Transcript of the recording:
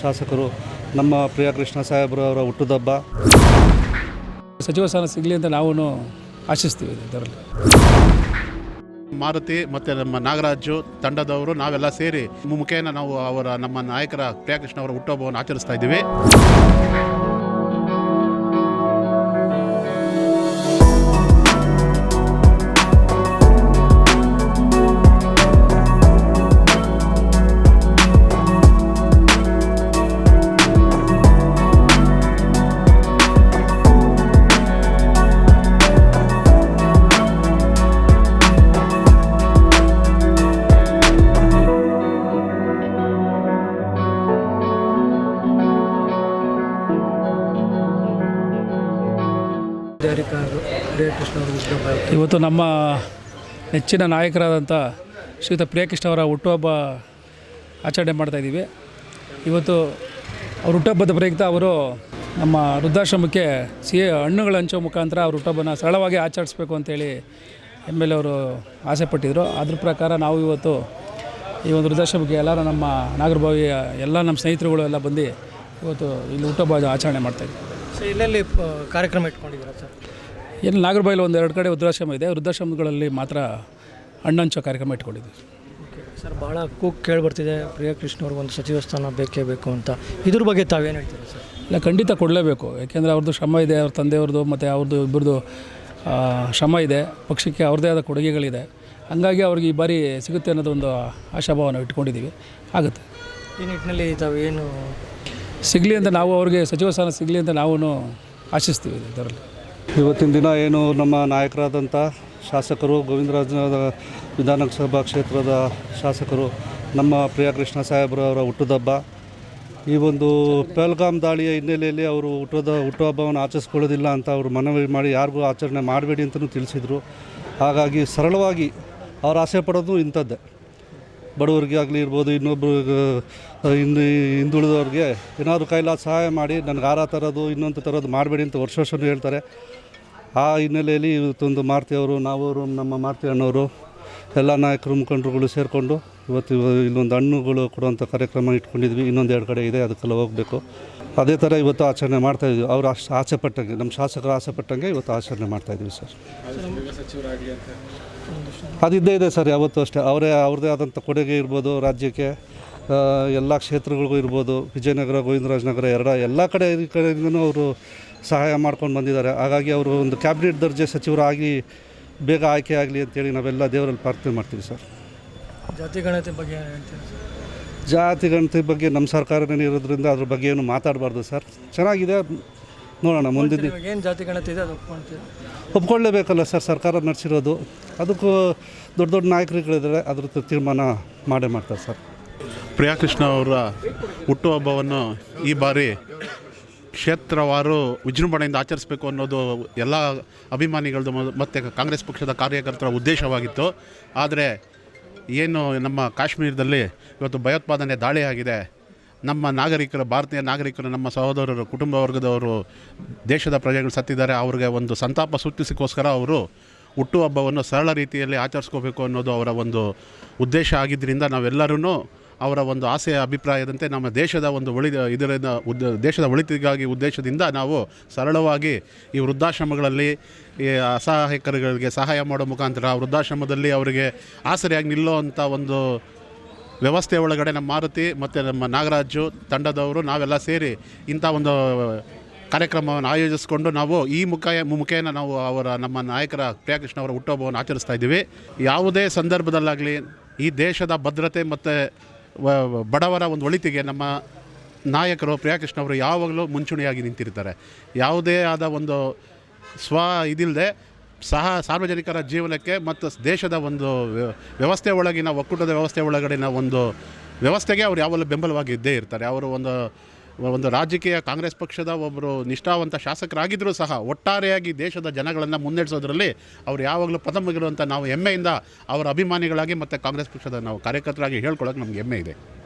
ಶಾಸಕರು ನಮ್ಮ ಪ್ರಿಯ ಕೃಷ್ಣ ಸಾಹೇಬರು ಅವರ ಹುಟ್ಟುದಬ್ಬ. ಸಚಿವ ಸ್ಥಾನ ಸಿಗಲಿ ಅಂತ ನಾವು ಆಶಿಸ್ತೀವಿ ಇದರಲ್ಲಿ. ಮಾರುತಿ ಮತ್ತು ನಮ್ಮ ನಾಗರಾಜು ತಂಡದವರು ನಾವೆಲ್ಲ ಸೇರಿ ಮುಖೇನ ನಾವು ಅವರ ನಮ್ಮ ನಾಯಕರ ಪ್ರಿಯಕೃಷ್ಣ ಅವರ ಹುಟ್ಟುಹಬ್ಬವನ್ನು ಆಚರಿಸ್ತಾ ಇದ್ದೀವಿ. ಇವತ್ತು ನಮ್ಮ ನೆಚ್ಚಿನ ನಾಯಕರಾದಂಥ ಶ್ರೀಯುತ ಪ್ರಿಯಕೃಷ್ಣ ಅವರ ಹುಟ್ಟುಹಬ್ಬ ಆಚರಣೆ ಮಾಡ್ತಾಯಿದ್ದೀವಿ ಇವತ್ತು ಅವ್ರ ಹುಟ್ಟುಹಬ್ಬದ ಪ್ರಯುಕ್ತ ಅವರು ನಮ್ಮ ವೃದ್ಧಾಶ್ರಮಕ್ಕೆ ಸಿಹಿ ಹಣ್ಣುಗಳು ಹಂಚೋ ಮುಖಾಂತರ ಅವ್ರ ಹುಟ್ಟುಹಬ್ಬನ ಸರಳವಾಗಿ ಆಚರಿಸ್ಬೇಕು ಅಂತೇಳಿ ಎಂ ಎಲ್ ಅವರು ಆಸೆ ಪಟ್ಟಿದ್ರು. ಅದ್ರ ಪ್ರಕಾರ ನಾವು ಇವತ್ತು ಈ ಒಂದು ವೃದ್ಧಾಶ್ರಮಕ್ಕೆ ಎಲ್ಲರೂ ನಮ್ಮ ನಾಗರಭಾವಿಯ ಎಲ್ಲ ನಮ್ಮ ಸ್ನೇಹಿತರುಗಳು ಎಲ್ಲ ಬಂದು ಇವತ್ತು ಇಲ್ಲಿ ಹುಟ್ಟುಹಬ್ಬ ಆಚರಣೆ ಮಾಡ್ತಾಯಿದ್ವಿ ಸೊ ಇಲ್ಲೆಲ್ಲಿ ಕಾರ್ಯಕ್ರಮ ಇಟ್ಕೊಂಡಿದ್ದೀರಾ ಸರ್? ಏನು ನಾಗರಬಾಯಿಲಿ ಒಂದು ಎರಡು ಕಡೆ ವೃದ್ಧಾಶ್ರಮ ಇದೆ. ವೃದ್ಧಾಶ್ರಮಗಳಲ್ಲಿ ಮಾತ್ರ ಹಣ್ಣಂಚೋ ಕಾರ್ಯಕ್ರಮ ಇಟ್ಕೊಂಡಿದ್ದೀವಿ ಓಕೆ ಸರ್ ಭಾಳ ಕೂಗ್ ಕೇಳಿಬರ್ತಿದೆ ಪ್ರಿಯಕೃಷ್ಣ ಅವ್ರಿಗೆ ಒಂದು ಸಚಿವ ಸ್ಥಾನ ಬೇಕೇ ಬೇಕು ಅಂತ. ಇದ್ರ ಬಗ್ಗೆ ತಾವೇನು ಹೇಳ್ತೀರಾ ಸರ್ ಇಲ್ಲ ಖಂಡಿತ ಕೊಡಲೇಬೇಕು. ಯಾಕೆಂದರೆ ಅವ್ರದ್ದು ಶ್ರಮ ಇದೆ ಅವ್ರ ತಂದೆಯವ್ರದ್ದು ಮತ್ತು ಅವ್ರದ್ದು ಇಬ್ಬರದು ಶ್ರಮ ಇದೆ. ಪಕ್ಷಕ್ಕೆ ಅವ್ರದ್ದೇ ಆದ ಕೊಡುಗೆಗಳಿದೆ. ಹಂಗಾಗಿ ಅವ್ರಿಗೆ ಈ ಬಾರಿ ಸಿಗುತ್ತೆ ಅನ್ನೋದು ಒಂದು ಆಶಾಭಾವನ ಇಟ್ಕೊಂಡಿದ್ದೀವಿ. ಆಗುತ್ತೆ. ಈ ನಿಟ್ಟಿನಲ್ಲಿ ತಾವೇನು ಸಿಗಲಿ ಅಂತ ನಾವು ಅವ್ರಿಗೆ ಸಚಿವ ಸ್ಥಾನ ಸಿಗಲಿ ಅಂತ ನಾವು ಆಶಿಸ್ತೀವಿ ಇದರಲ್ಲಿ. ಇವತ್ತಿನ ದಿನ ಏನು ನಮ್ಮ ನಾಯಕರಾದಂಥ ಶಾಸಕರು ಗೋವಿಂದರಾಜ ವಿಧಾನಸಭಾ ಕ್ಷೇತ್ರದ ಶಾಸಕರು, ನಮ್ಮ ಪ್ರಿಯಕೃಷ್ಣ ಸಾಹೇಬರು ಅವರ ಹುಟ್ಟುದಬ್ಬ. ಈ ಒಂದು ಪೆಲ್ಗಾಮ್ ದಾಳಿಯ ಹಿನ್ನೆಲೆಯಲ್ಲಿ ಅವರು ಹುಟ್ಟದ, ಹುಟ್ಟುಹಬ್ಬವನ್ನು ಆಚರಿಸ್ಕೊಳ್ಳೋದಿಲ್ಲ ಅಂತ ಅವರು ಮನವಿ ಮಾಡಿ ಯಾರಿಗೂ ಆಚರಣೆ ಮಾಡಬೇಡಿ ಅಂತಲೂ ತಿಳಿಸಿದರು. ಹಾಗಾಗಿ ಸರಳವಾಗಿ ಅವ್ರು ಆಸೆ ಪಡೋದು ಇಂಥದ್ದೇ. ಬಡವರಿಗೆ ಆಗಲಿ ಇರ್ಬೋದು ಇನ್ನೊಬ್ಬರು ಇನ್ನು ಹಿಂದುಳಿದವ್ರಿಗೆ ಏನಾದರೂ ಕೈಲಾದ ಸಹಾಯ ಮಾಡಿ, ನನಗೆ ಆರ ಥರದ್ದು ಇನ್ನೊಂದು ಥರದ್ದು ಮಾಡಬೇಡಿ ಅಂತ ವರ್ಷ ವರ್ಷವೂ ಹೇಳ್ತಾರೆ. ಆ ಹಿನ್ನೆಲೆಯಲ್ಲಿ ಇವತ್ತೊಂದು ಮಾರುತಿ ಅವರು, ನಾವರು, ನಮ್ಮ ಮಾರುತಿ ಅಣ್ಣವರು, ಎಲ್ಲ ನಾಯಕರು, ಮುಖಂಡರುಗಳು ಸೇರಿಕೊಂಡು ಇವತ್ತು ಇವ- ಇಲ್ಲೊಂದು ಹಣ್ಣುಗಳು ಕೊಡುವಂಥ ಕಾರ್ಯಕ್ರಮ ಇಟ್ಕೊಂಡಿದ್ವಿ. ಇನ್ನೊಂದು ಎರಡು ಕಡೆ ಇದೆ, ಅದಕ್ಕೆಲ್ಲ ಹೋಗಬೇಕು. ಅದೇ ಥರ ಇವತ್ತು ಆಚರಣೆ ಮಾಡ್ತಾಯಿದ್ವಿ ಅವ್ರು ಅಷ್ಟು ಆಸೆ ಪಟ್ಟಂಗೆ, ನಮ್ಮ ಶಾಸಕರು ಆಸೆ ಪಟ್ಟಂಗೆ ಇವತ್ತು ಆಚರಣೆ ಮಾಡ್ತಾಯಿದ್ವಿ ಸರ್. ಅದಿದ್ದೇ ಇದೆ ಸರ್ ಯಾವತ್ತೂ ಅಷ್ಟೇ. ಅವರೇ ಅವ್ರದ್ದೇ ಆದಂಥ ಕೊಡುಗೆ ಇರ್ಬೋದು ರಾಜ್ಯಕ್ಕೆ ಎಲ್ಲ ಕ್ಷೇತ್ರಗಳಿಗೂ ಇರ್ಬೋದು. ವಿಜಯನಗರ ಗೋವಿಂದರಾಜನಗರ ಎರಡ ಎಲ್ಲ ಕಡೆ ಈ ಕಡೆಯಿಂದನೂ ಅವರು ಸಹಾಯ ಮಾಡ್ಕೊಂಡು ಬಂದಿದ್ದಾರೆ. ಹಾಗಾಗಿ ಅವರು ಒಂದು ಕ್ಯಾಬಿನೆಟ್ ದರ್ಜೆ ಸಚಿವರಾಗಿ ಬೇಗ ಆಯ್ಕೆ ಆಗಲಿ ಅಂತೇಳಿ ನಾವೆಲ್ಲ ದೇವರಲ್ಲಿ ಪ್ರಾರ್ಥನೆ ಮಾಡ್ತೀವಿ ಸರ್. ಜಾತಿ ಗಣತಿ ಬಗ್ಗೆ ಜಾತಿ ಗಣತಿ ಬಗ್ಗೆ ನಮ್ಮ ಸರ್ಕಾರನೇ ಇರೋದ್ರಿಂದ ಅದ್ರ ಬಗ್ಗೆ ಏನು ಮಾತಾಡಬಾರ್ದು ಸರ್. ಚೆನ್ನಾಗಿದೆ. ನೋಡೋಣ ಮುಂದಿನ ದಿನ. ಏನು ಜಾತಿ ಗಣತಿ ಇದೆ ಅದು ಒಪ್ಕೊಳ್ಳೇಬೇಕಲ್ಲ ಸರ್ ಸರ್ಕಾರ ನಡೆಸಿರೋದು. ಅದಕ್ಕೂ ದೊಡ್ಡ ದೊಡ್ಡ ನಾಯಕರುಗಳಿದ್ದಾರೆ ಅದ್ರ ತೀರ್ಮಾನ ಮಾಡೇ ಮಾಡ್ತಾರೆ ಸರ್. ಪ್ರಿಯಾಕೃಷ್ಣ ಅವರ ಹುಟ್ಟುಹಬ್ಬವನ್ನು ಈ ಬಾರಿ ಕ್ಷೇತ್ರವಾರು ವಿಜೃಂಭಣೆಯಿಂದ ಆಚರಿಸಬೇಕು ಅನ್ನೋದು ಎಲ್ಲ ಅಭಿಮಾನಿಗಳದ್ದು ಮ- ಮತ್ತು ಕಾಂಗ್ರೆಸ್ ಪಕ್ಷದ ಕಾರ್ಯಕರ್ತರ ಉದ್ದೇಶವಾಗಿತ್ತು. ಆದರೆ ಏನು ನಮ್ಮ ಕಾಶ್ಮೀರದಲ್ಲಿ ಇವತ್ತು ಭಯೋತ್ಪಾದನೆ ದಾಳಿಯಾಗಿದೆ ಆಗಿದೆ. ನಮ್ಮ ನಾಗರಿಕರು, ಭಾರತೀಯ ನಾಗರಿಕರು, ನಮ್ಮ ಸಹೋದರರು, ಕುಟುಂಬ ವರ್ಗದವರು, ದೇಶದ ಪ್ರಜೆಗಳು ಸತ್ತಿದ್ದಾರೆ. ಅವ್ರಿಗೆ ಒಂದು ಸಂತಾಪ ಸೂಚಿಸಿಕೋಸ್ಕರ ಅವರು ಹುಟ್ಟುಹಬ್ಬವನ್ನು ಸರಳ ರೀತಿಯಲ್ಲಿ ಆಚರಿಸ್ಕೋಬೇಕು ಅನ್ನೋದು ಅವರ ಒಂದು ಉದ್ದೇಶ ಆಗಿದ್ದರಿಂದ ನಾವೆಲ್ಲರೂ ಅವರ ಒಂದು ಆಸೆಯ ಅಭಿಪ್ರಾಯದಂತೆ ನಮ್ಮ ದೇಶದ ಒಂದು ಒಳಿ, ಇದರಿಂದ ಉದ್ದ ದೇಶದ ಒಳಿತಿಗಾಗಿ ಉದ್ದೇಶದಿಂದ ನಾವು ಸರಳವಾಗಿ ಈ ವೃದ್ಧಾಶ್ರಮಗಳಲ್ಲಿ ಈ ಅಸಹಾಯಕರುಗಳಿಗೆ ಸಹಾಯ ಮಾಡೋ ಮುಖಾಂತರ ವೃದ್ಧಾಶ್ರಮದಲ್ಲಿ ಅವರಿಗೆ ಆಸರೆಯಾಗಿ ನಿಲ್ಲೋ ಅಂಥ ಒಂದು ವ್ಯವಸ್ಥೆ ಒಳಗಡೆ ನಮ್ಮ ಮಾರುತಿ ಮತ್ತು ನಮ್ಮ ನಾಗರಾಜು ತಂಡದವರು ನಾವೆಲ್ಲ ಸೇರಿ ಇಂಥ ಒಂದು ಕಾರ್ಯಕ್ರಮವನ್ನು ಆಯೋಜಿಸಿಕೊಂಡು ನಾವು ಈ ಮುಖ ಮುಖೇನ ನಾವು ಅವರ ನಮ್ಮ ನಾಯಕರ ಪ್ರಿಯಕೃಷ್ಣ ಅವರ ಹುಟ್ಟುಹಬ್ಬವನ್ನು ಆಚರಿಸ್ತಾ ಇದ್ದೀವಿ. ಯಾವುದೇ ಸಂದರ್ಭದಲ್ಲಾಗಲಿ ಈ ದೇಶದ ಭದ್ರತೆ ಮತ್ತು ಬಡವರ ಒಂದು ಒಳಿತಿಗೆ ನಮ್ಮ ನಾಯಕರು ಪ್ರಿಯಕೃಷ್ಣ ಅವರು ಯಾವಾಗಲೂ ಮುಂಚೂಣಿಯಾಗಿ ನಿಂತಿರ್ತಾರೆ. ಯಾವುದೇ ಆದ ಒಂದು ಸ್ವ ಇದಿಲ್ಲದೆ ಸಹ ಸಾರ್ವಜನಿಕರ ಜೀವನಕ್ಕೆ ಮತ್ತು ದೇಶದ ಒಂದು ವ್ಯ- ವ್ಯವಸ್ಥೆ ಒಳಗಿನ, ಒಕ್ಕೂಟದ ವ್ಯವಸ್ಥೆ ಒಳಗಡಿನ ಒಂದು ವ್ಯವಸ್ಥೆಗೆ ಅವರು ಯಾವಾಗಲೂ ಬೆಂಬಲವಾಗಿ ಇದ್ದೇ ಇರ್ತಾರೆ. ಅವರು ಒಂದು ಒಂದು ರಾಜಕೀಯ ಕಾಂಗ್ರೆಸ್ ಪಕ್ಷದ ಒಬ್ಬರು ನಿಷ್ಠಾವಂತ ಶಾಸಕರಾಗಿದ್ದರೂ ಸಹ ಒಟ್ಟಾರೆಯಾಗಿ ದೇಶದ ಜನಗಳನ್ನು ಮುನ್ನಡೆಸೋದ್ರಲ್ಲಿ ಅವರು ಯಾವಾಗಲೂ ಪ್ರಥಮಗಿರುವಂಥ ನಾವು ಹೆಮ್ಮೆಯಿಂದ ಅವರ ಅಭಿಮಾನಿಗಳಾಗಿ ಮತ್ತು ಕಾಂಗ್ರೆಸ್ ಪಕ್ಷದ ನಾವು ಕಾರ್ಯಕರ್ತರಾಗಿ ಹೇಳ್ಕೊಳ್ಳೋಕೆ ನಮ್ಗೆ ಹೆಮ್ಮೆ ಇದೆ.